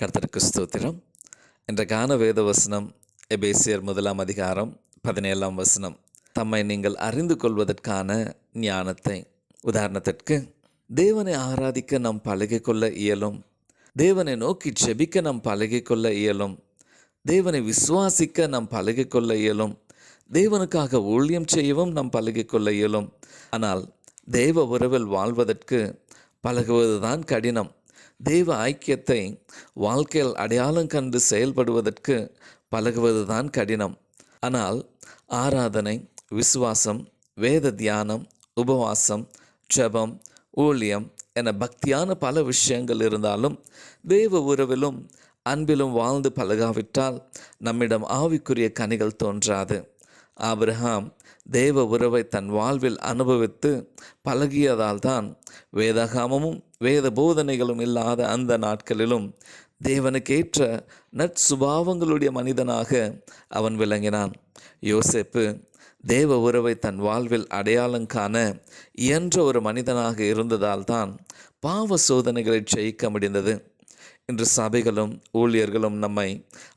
கர்த்தருக்கு ஸ்தோத்திரம். என்ற கான வேத வசனம் எபேசியர் முதலாம் அதிகாரம் பதினேழாம் வசனம். தம்மை நீங்கள் அறிந்து கொள்வதற்கான ஞானத்தை. உதாரணத்திற்கு தேவனை ஆராதிக்க நாம் பழகிக்கொள்ள இயலும். தேவனை நோக்கி ஜெபிக்க நாம் பழகிக்கொள்ள இயலும். தேவனை விசுவாசிக்க நாம் பழகிக்கொள்ள இயலும். தேவனுக்காக ஊழியம் செய்யவும் நாம் பழகிக்கொள்ள இயலும். ஆனால் தேவ உறவில் வாழ்வதற்கு பழகுவதுதான் கடினம். தேவ ஐக்கியத்தை வாழ்க்கையில் அடையாளம் கண்டு செயல்படுவதற்கு பழகுவதுதான் கடினம். ஆனால் ஆராதனை விசுவாசம் வேத தியானம் உபவாசம் ஜபம் ஊழியம் என பக்தியான பல விஷயங்கள் இருந்தாலும் தேவ உறவிலும் அன்பிலும் வாழ்ந்து பழகாவிட்டால் நம்மிடம் ஆவிக்குரிய கனிகள் தோன்றாது. ஆபிரஹாம் தேவ உறவை தன் வாழ்வில் அனுபவித்து பழகியதால் தான் வேதகாமமும் வேத போதனைகளும் இல்லாத அந்த நாட்களிலும் தேவனுக்கேற்ற நற்சுபாவங்களுடைய மனிதனாக அவன் விளங்கினான். யோசேப்பு தேவ உறவை தன் வாழ்வில் அடையாளம் காண இயன்ற ஒரு மனிதனாக இருந்ததால் தான் பாவ சோதனைகளை ஜெயிக்க முடிந்தது. இன்று சபைகளும் ஊழியர்களும் நம்மை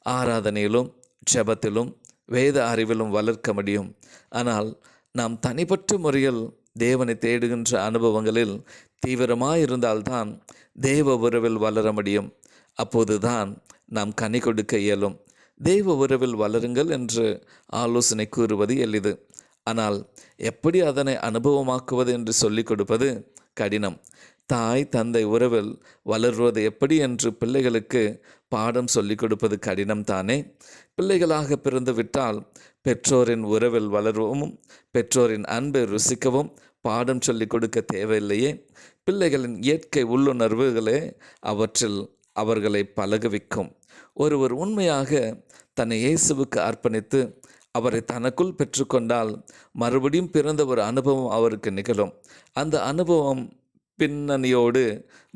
ஆராதனையிலும் ஜபத்திலும் வேத அறிவிலும் வளர்க்க முடியும். ஆனால் நாம் தனிப்பட்ட முறையில் தேவனை தேடுகின்ற அனுபவங்களில் தீவிரமாக இருந்தால்தான் தேவ உறவில் வளர முடியும். அப்போதுதான் நாம் கனி கொடுக்க இயலும். தெய்வ உறவில் வளருங்கள் என்று ஆலோசனை கூறுவது எளிது. ஆனால் எப்படி அதனை அனுபவமாக்குவது என்று சொல்லிக் கொடுப்பது கடினம். தாய் தந்தை உறவில் வளர்வது எப்படி என்று பிள்ளைகளுக்கு பாடம் சொல்லிக் கொடுப்பது கடினம் தானே பிள்ளைகளாக பிறந்து விட்டால் பெற்றோரின் உறவில் வளரவும் பெற்றோரின் அன்பை ருசிக்கவும் பாடம் சொல்லிக் கொடுக்க தேவையில்லையே? பிள்ளைகளின் இயற்கை உள்ளுணர்வுகளே அவற்றில் அவர்களை பழகுவிக்கும். ஒருவர் உண்மையாக தன்னை இயேசுவுக்கு அர்ப்பணித்து அவரை தனக்குள் பெற்றுக்கொண்டால் மறுபடியும் பிறந்த ஒரு அனுபவம் அவருக்கு நிகழும். அந்த அனுபவம் பின்னணியோடு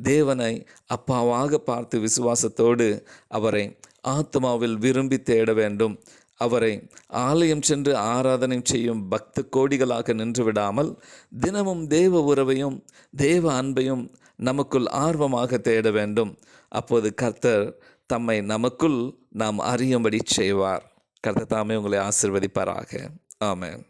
தேவனை அப்பாவாக பார்த்து விசுவாசத்தோடு அவரை ஆத்மாவில் விரும்பி தேட வேண்டும். அவரை ஆலயம் சென்று ஆராதனை செய்யும் பக்த கோடிகளாக நின்று விடாமல் தினமும் தேவ உறவையும் தேவ அன்பையும் நமக்குள் ஆர்வமாக தேட வேண்டும். அப்போது கர்த்தர் தம்மை நமக்குள் நாம் அறியும்படி செய்வார். கர்த்தர் தாமே உங்களை ஆசிர்வதிப்பாராக. ஆமேன்.